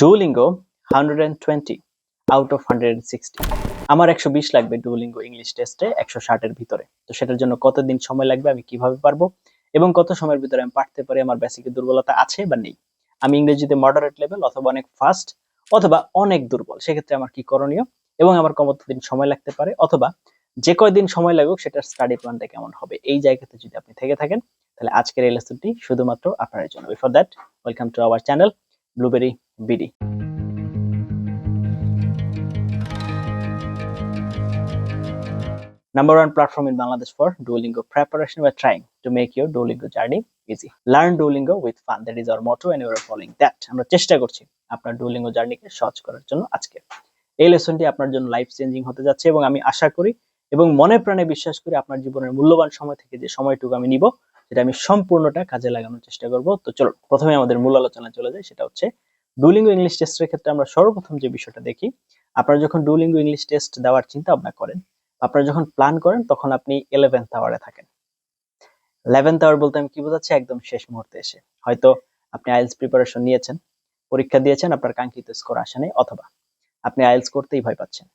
Duolingo hundred and twenty out of hundred sixty আমার একশো বিশ লাগবে ডুওলিঙ্গো ইংলিশ টেস্টে একশো ষাটের ভিতরে। তো সেটার জন্য কতদিন সময় লাগবে, আমি কীভাবে পারব, এবং কত সময়ের ভিতরে আমি পারতে পারি, আমার বেসিকের দুর্বলতা আছে বা নেই? আমি ইংরেজিতে মডারেট লেভেল অথবা অনেক ফাস্ট অথবা অনেক দুর্বল, সেক্ষেত্রে আমার কি করণীয়? এবং আমার কতদিন সময় লাগতে পারে, অথবা যে কয়দিন সময় লাগুক, সেটার স্টাডি প্ল্যানটা কেমন হবে? এই জায়গাতে যদি আপনি থেকে থাকেন, তাহলে আজকের এই লেসনটি শুধুমাত্র আপনার জন্য। Before that welcome to our channel blueberry BD number one platform in Bangladesh for Duolingo preparation by trying to make your Duolingo journey easy learn Duolingo with fun that is our motto and your following that আমরা চেষ্টা করছি আপনার Duolingo জার্নিকে সহজ করার জন্য আজকে। এই লেসনটি আপনার জন্য লাইফ চেঞ্জিং হতে যাচ্ছে এবং আমি আশা করি এবং মনে প্রাণে বিশ্বাস করি আপনার জীবনের মূল্যবান সময় থেকে যে সময়টুকু আমি নিব সেটা আমি সম্পূর্ণটা কাজে লাগানোর চেষ্টা করব। তো চলো প্রথমে আমাদের মূল আলোচনা চলে যায় সেটা হচ্ছে ডুলিঙ্গো ইংলিশ টেস্টের ক্ষেত্রে আমরা সর্বপ্রথম যে বিষয়টা দেখি, আপনারা যখন ডুলিঙ্গো ইংলিশ টেস্ট দেওয়ার চিন্তা ভাবনা করেন, আপনারা যখন প্ল্যান করেন, তখন আপনি ইলেভেন্থ আওয়ারে থাকেন। ইলেভেন্থ আওয়ার বলতে আমি কি বোঝাচ্ছি? একদম শেষ মুহূর্তে এসে। হয়তো আপনি আইএলস প্রিপারেশন নিয়েছেন, পরীক্ষা দিয়েছেন, আপনার কাঙ্ক্ষিত স্কোর আসে নাই, অথবা আপনি আইএলস করতেই ভয় পাচ্ছেন।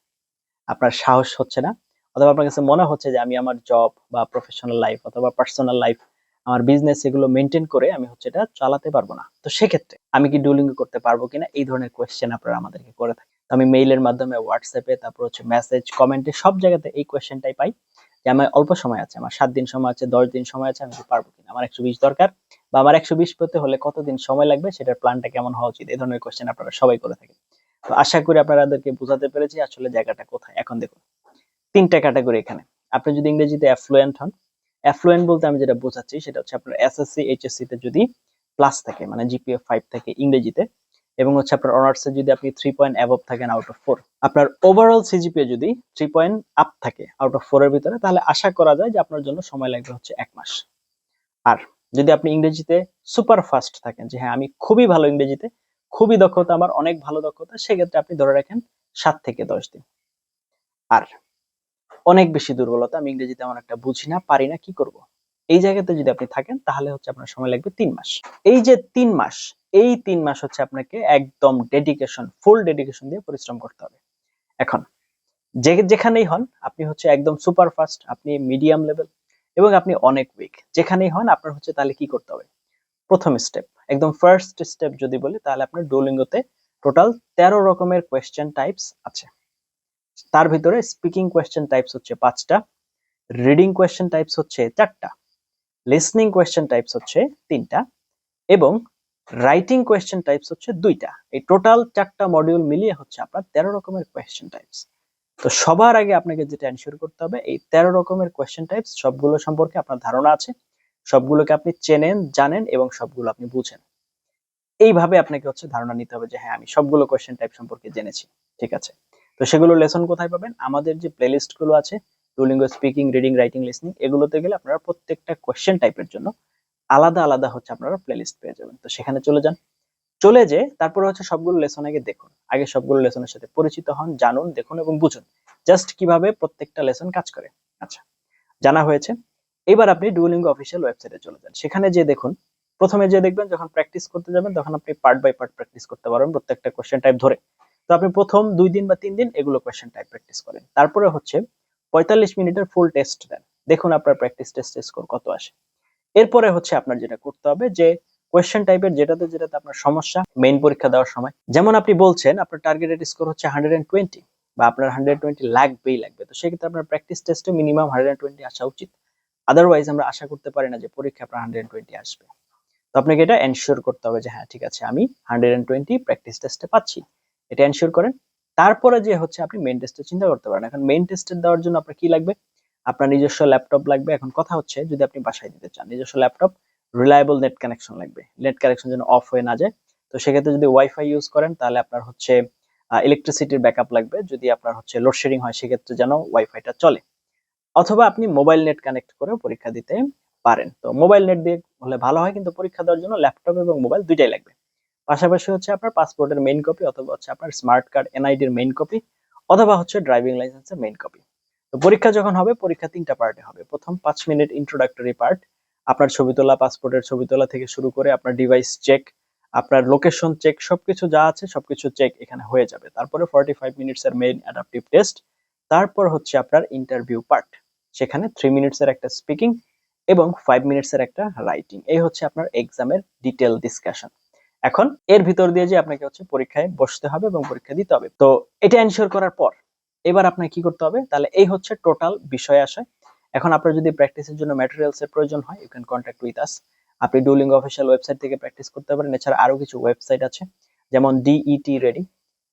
আপনার সাহস হচ্ছে না, অথবা আপনার কাছে মনে হচ্ছে যে আমি আমার জব বা প্রফেশনাল লাইফ অথবা পার্সোনাল লাইফ আমার বিজনেস এগুলো মেনটেন করে আমি হচ্ছে এটা চালাতে পারব না। তো সেক্ষেত্রে আমি কি ডুলিঙ্গ করতে পারব কিনা? এই ধরনের কোয়েশ্চেন আপনারা আমাদেরকে করে থাকেন। তো আমি মেইলের মাধ্যমে হোয়াটসঅ্যাপে তারপর হচ্ছে মেসেজ কমেন্টে সব জায়গাতে এই কোয়েশ্চেনটাই পাই যে আমার অল্প সময় আছে, আমার সাত দিন সময় আছে, দশ দিন সময় আছে, আমি কি পারব কিনা? আমার একশো বিশ দরকার বা আমার একশো বিশ পেতে হলে কতদিন সময় লাগবে? সেটার প্ল্যানটা কেমন হওয়া উচিত? এই ধরনের কোয়েশ্চেন আপনারা সবাই করে থাকেন। তো আশা করি আপনাদেরকে বোঝাতে পেরেছি আসলে জায়গাটা কোথায়। এখন দেখুন, তিনটা ক্যাটাগরি এখানে। আপনি যদি ইংরেজিতে অ্যাফ্লুয়েন্ট হন অ্যাফ্লুয়েন্ট বলতে আমি যেটা বোঝাচ্ছি সেটা হচ্ছে আপনার এসএসসি এইচএসসি তে যদি প্লাস থাকে মানে জিপিএ ফাইভ থাকে ইংরেজিতে, এবং হচ্ছে আপনার অনার্সে যদি আপনি থ্রি পয়েন্ট অ্যাবভ থাকেন আউট অফ ফোর আপনার ওভারঅল সিজিপিএ যদি থ্রি পয়েন্ট আপ থাকে আউট অফ ফোর এর ভিতরে, তাহলে আশা করা যায় যে আপনার জন্য সময় লাগবে হচ্ছে এক মাস। আর যদি আপনি ইংরেজিতে সুপার ফাস্ট থাকেন, যে হ্যাঁ আমি খুবই ভালো ইংরেজিতে, খুবই দক্ষতা, আমার অনেক ভালো দক্ষতা, সেক্ষেত্রে আপনি ধরে রাখেন সাত থেকে দশ দিন। আর অনেক বেশি দুর্বলতা আমি ইংরেজি তেমন একটা বুঝি না, পারি না, কি করব? এই জায়গাতে যদি আপনি থাকেন, তাহলে হচ্ছে আপনার সময় লাগবে তিন মাস। এই যে তিন মাস, এই তিন মাস হচ্ছে আপনাকে একদম ডেডিকেশন ফুল ডেডিকেশন দিয়ে পরিশ্রম করতে হবে। এখন, যে যেখানেই হন, আপনি হচ্ছে একদম সুপার ফাস্ট আপনি মিডিয়াম লেভেল এবং আপনি অনেক উইক যেখানেই হন, আপনার হচ্ছে তাহলে কি করতে হবে? প্রথম স্টেপ একদম ফার্স্ট স্টেপ যদি বলি, তাহলে আপনার ডোলিঙ্গোতে টোটাল তেরো রকমের কোয়েশ্চেন টাইপস আছে। তার ভিতরে স্পিকিং কোয়েশ্চেন টাইপস হচ্ছে পাঁচটা রিডিং কোয়েশ্চেন টাইপস হচ্ছে চারটা লিসনিং কোয়েশ্চেন টাইপস হচ্ছে তিনটা এবং রাইটিং কোয়েশ্চেন টাইপস হচ্ছে দুইটা। এই টোটাল চারটা মডিউল মিলিয়ে হচ্ছে আপনার তেরো রকমের কোয়েশ্চেন টাইপস তো সবার আগে আপনাকে যেটা এনশিওর করতে হবে, এই তেরো রকমের কোয়েশ্চেন টাইপস সবগুলো সম্পর্কে আপনার ধারণা আছে, সবগুলোকে আপনি চেনেন, জানেন এবং সবগুলো আপনি বুঝেন। এইভাবে আপনাকে হচ্ছে ধারণা নিতে হবে যে হ্যাঁ আমি সবগুলো কোয়েশ্চেন টাইপ সম্পর্কে জেনেছি, ঠিক আছে? তো সেগুলো লেসন কোথায় পাবেন? আমাদের যে প্লেলিস্টগুলো আছে Duolingo speaking reading writing listening এগুলোতে গেলে আপনারা প্রত্যেকটা কোয়েশ্চেন টাইপের জন্য আলাদা আলাদা হচ্ছে আপনারা প্লেলিস্ট পেয়ে যাবেন। তো সেখানে চলে যান। চলে যে তারপরে হচ্ছে সবগুলো লেসন আগে দেখুন। আগে সবগুলো লেসনের সাথে পরিচিত হন, জানুন, দেখুন এবং বুঝুন। জাস্ট কীভাবে প্রত্যেকটা লেসন কাজ করে। আচ্ছা জানা হয়েছে। এবার আপনি ডুলিঙ্গো অফিসিয়াল ওয়েবসাইটে চলে যান। সেখানে যে দেখুন। প্রথমে যে দেখবেন যখন প্র্যাকটিস করতে যাবেন, তখন আপনি পার্ট বাই পার্ট প্র্যাকটিস করতে পারবেন প্রত্যেকটা কোয়েশ্চেন টাইপ ধরে। তো আপনি প্রথম দুই দিন বা তিন দিন এগুলো কোয়েশ্চেন টাইপ প্র্যাকটিস করেন। তারপরে হচ্ছে পঁয়তাল্লিশ মিনিটের ফুল টেস্ট দেন। দেখুন আপনার প্র্যাকটিস টেস্ট স্কোর কত আসে। এরপরে হচ্ছে আপনার যেটা করতে হবে যে কোয়েশ্চেন টাইপের যেটাতে যেটাতে আপনার সমস্যা মেইন পরীক্ষা দেওয়ার সময়। যেমন আপনি বলছেন, আপনার টার্গেটেড স্কোর হচ্ছে হান্ড্রেড এন্ড টোয়েন্টি বা আপনার হান্ড্রেড টোয়েন্টি লাগবেই লাগবে। তো সেক্ষেত্রে আপনার প্র্যাকটিস টেস্টে মিনিমাম হান্ড্রেড টোয়েন্টি আসা উচিত। আদারওয়াইজ আমরা আশা করতে পারি না যে পরীক্ষা আপনার হান্ড্রেড টোয়েন্টি আসবে। তো আপনাকে এটা এনশিওর করতে হবে যে হ্যাঁ ঠিক আছে, আমি হান্ড্রেড এন্ড টোয়েন্টি প্র্যাকটিস টেস্টে পাচ্ছি। এটা এনশিওর করেন। তারপরে যে হচ্ছে আপনি মেইন টেস্টে চিন্তা করতে পারেন। এখন মেইন টেস্টে দেওয়ার জন্য আপনার কি লাগবে? আপনার নিজস্ব ল্যাপটপ লাগবে। এখন কথা হচ্ছে, যদি আপনি বাসায় দিতে চান, নিজস্ব ল্যাপটপ রিলায়েবল নেট কানেকশন লাগবে। নেট কানেকশন যেন অফ হয়ে না যায়। তো সেক্ষেত্রে যদি ওয়াইফাই ইউজ করেন, তাহলে আপনার হচ্ছে ইলেকট্রিসিটির ব্যাকআপ লাগবে। যদি আপনার হচ্ছে লোডশেডিং হয়, সেক্ষেত্রে যেন ওয়াইফাইটা চলে। অথবা আপনি মোবাইল নেট কানেক্ট করে পরীক্ষা দিতে পারেন। তো মোবাইল নেট দিয়ে হলে ভালো হয়, কিন্তু পরীক্ষা দেওয়ার জন্য ল্যাপটপ এবং মোবাইল দুইটাই লাগবে। পাশাপাশি হচ্ছে আপনার পাসপোর্টের মেইন কপি অথবা হচ্ছে আপনার স্মার্ট কার্ড এনআইডির মেইন কপি অথবা হচ্ছে ড্রাইভিং লাইসেন্সের মেইন কপি তো পরীক্ষা যখন হবে, পরীক্ষা তিনটা পার্টে হবে। প্রথম পাঁচ মিনিট ইন্ট্রোডাক্টরি পার্ট আপনার ছবি তোলা পাসপোর্টের ছবি তোলা থেকে শুরু করে আপনার ডিভাইস চেক আপনার লোকেশন চেক সবকিছু যা আছে সবকিছু চেক এখানে হয়ে যাবে। তারপরে ফর্টি ফাইভ মিনিটস এর মেইন অ্যাডাপটিভ টেস্ট তারপর হচ্ছে আপনার ইন্টারভিউ পার্ট সেখানে থ্রি মিনিটস এর একটা স্পিকিং এবং ফাইভ মিনিটস এর একটা রাইটিং এই হচ্ছে আপনার এক্সামের ডিটেল ডিসকাশন এখন এর ভিতর দিয়ে যে আপনাকে হচ্ছে পরীক্ষায় বসতে হবে এবং পরীক্ষা দিতে হবে। তো এটা এনশিওর করার পর এবার আপনাকে কি করতে হবে? তাহলে এই হচ্ছে টোটাল বিষয় আশয়। এখন আপনার যদি প্র্যাকটিসের জন্য ম্যাটেরিয়ালস এর প্রয়োজন হয় you can contact with us আপনি ডুলিং অফিসিয়াল ওয়েবসাইট থেকে প্র্যাকটিস করতে পারেন। এছাড়া আরও কিছু ওয়েবসাইট আছে, যেমন ডিইটি রেডি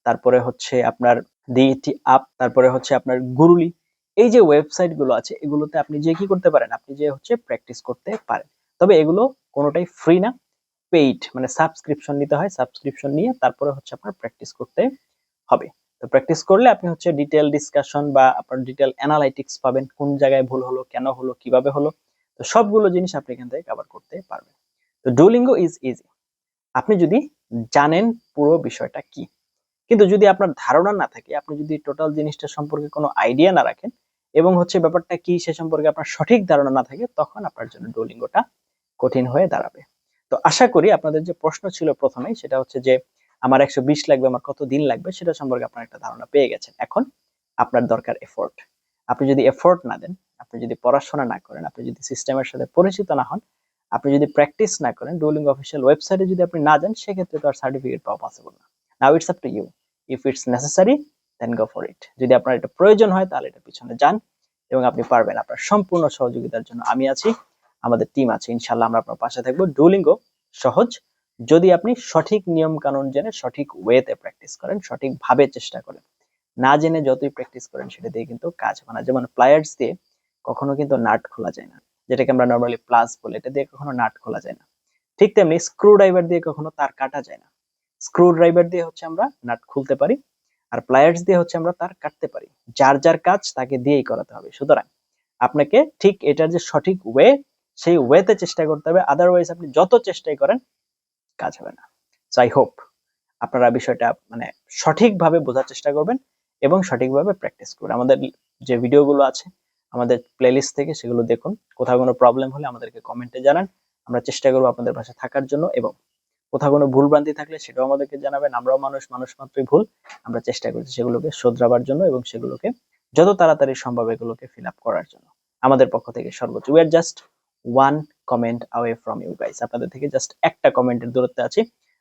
তারপরে হচ্ছে আপনার ডিইটি আপ তারপরে হচ্ছে আপনার গুরুলি এই যে ওয়েবসাইটগুলো আছে, এগুলোতে আপনি যে কি করতে পারেন, আপনি যে হচ্ছে প্র্যাকটিস করতে পারেন। তবে এগুলো কোনোটাই ফ্রি না। পেইড মানে সাবস্ক্রিপশন নিতে হয় সাবস্ক্রিপশন নিয়ে তারপরে হচ্ছে আপনার প্র্যাকটিস করতে হবে। তো প্র্যাকটিস করলে আপনি হচ্ছে ডিটেল ডিসকাশন বা আপনার ডিটেল অ্যানালাইটিক্স পাবেন, কোন জায়গায় ভুল হলো, কেন হলো, কীভাবে হলো, তো সবগুলো জিনিস আপনি এখান থেকে কভার করতে পারবেন। তো ডুলিঙ্গো ইজ ইজি আপনি যদি জানেন পুরো বিষয়টা কি, কিন্তু যদি আপনার ধারণা না থাকে, আপনি যদি টোটাল জিনিসটা সম্পর্কে কোনো আইডিয়া না রাখেন এবং হচ্ছে ব্যাপারটা কি সে সম্পর্কে আপনার সঠিক ধারণা না থাকে, তখন আপনার জন্য ডুলিঙ্গোটা কঠিন হয়ে দাঁড়াবে। তো আশা করি আপনাদের যে প্রশ্ন ছিল প্রথমেই, সেটা হচ্ছে যে আমার একশো বিশ লাগবে, আমার কত দিন লাগবে, সেটা সম্পর্কে আপনার একটা ধারণা পেয়ে গেছেন। এখন আপনার দরকার এফোর্ট আপনি যদি এফোর্ট না দেন, আপনি যদি পড়াশোনা না করেন, আপনি যদি সিস্টেমের সাথে পরিচিত না হন, আপনি যদি প্র্যাকটিস না করেন ডুলিং অফিসিয়াল ওয়েবসাইটে যদি আপনি না যান, সেক্ষেত্রে তো আর সার্টিফিকেট পাওয়া পসিবল না। Now it's up to you if it's necessary then go for it যদি আপনার এটা প্রয়োজন হয়, তাহলে এটা পিছনে যান এবং আপনি পারবেন আপনার সম্পূর্ণ সহযোগিতার জন্য। আমি আছি আমাদের টিম আছে ইনশাল্লাহ আমরা আপনার পাশে থাকব। ডুলিঙ্গো সহজ। যদি আপনি সঠিক নিয়ম কানুন জেনে, সঠিক ওয়েতে প্র্যাকটিস করেন, সঠিকভাবে চেষ্টা করেন, না জেনে যতই প্র্যাকটিস করেন, সেটা দিয়ে কিন্তু কাজ হবে না। যেমন প্লায়ার্স দিয়ে কখনো কিন্তু নাট খোলা যায় না, যেটাকে আমরা নর্মালি প্লাস বলি। এটা দিয়ে কখনো নাট খোলা যায় না। ঠিক তেমনি স্ক্রু ড্রাইভার দিয়ে কখনো তার কাটা যায় না। স্ক্রু ড্রাইভার দিয়ে হচ্ছে আমরা নাট খুলতে পারি, আর প্লায়ার্স দিয়ে হচ্ছে আমরা তার কাটতে পারি। যার যার কাজ তাকে দিয়েই করাতে হবে। সুতরাং আপনাকে ঠিক এটার যে সঠিক ওয়ে সেই ওয়েতে চেষ্টা করতে হবে আদারওয়াইজ আপনি যত চেষ্টাই করেন, কাজ হবে না। আই হোপ আপনারা বিষয়টা মানে সঠিকভাবে বোঝার চেষ্টা করবেন এবং সঠিকভাবে প্র্যাকটিস করবেন। আমাদের যে ভিডিওগুলো আছে, আমাদের প্লেলিস্ট থেকে সেগুলো দেখুন। কোথাও কোনো প্রবলেম হলে আমাদেরকে কমেন্টে জানান। আমরা চেষ্টা করব আপনাদের পাশে থাকার জন্য এবং কোথাও কোনো ভুল ভ্রান্তি থাকলে সেটাও আমাদেরকে জানাবেন। আমরাও মানুষ মানুষ মাত্রই ভুল। আমরা চেষ্টা করছি সেগুলোকে শোধরাবার জন্য এবং সেগুলোকে যত তাড়াতাড়ি সম্ভব এগুলোকে ফিল আপ করার জন্য। আমাদের পক্ষ থেকে সর্বোচ্চ we are just one comment away from you guys আপনাদের থেকে জাস্ট একটা কমেন্টের দূরত্বে আছি।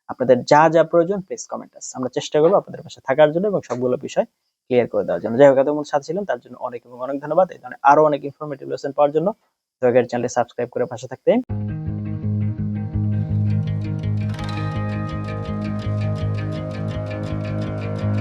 আপনাদের যা যা প্রয়োজন প্লিজ কমেন্ট আস আমরা চেষ্টা করব আপনাদের পাশে থাকার জন্য এবং সবগুলো বিষয় ক্লিয়ার করে দেওয়ার জন্য। যাই হোক, এতক্ষণ সাথে ছিলেন তার জন্য অনেক এবং অনেক ধন্যবাদ। এই ধরনের আরও অনেক ইনফরমেটিভ লেসন পাওয়ার জন্য। দয়া করে চ্যানেলটি সাবস্ক্রাইব করে পাশে থাকতে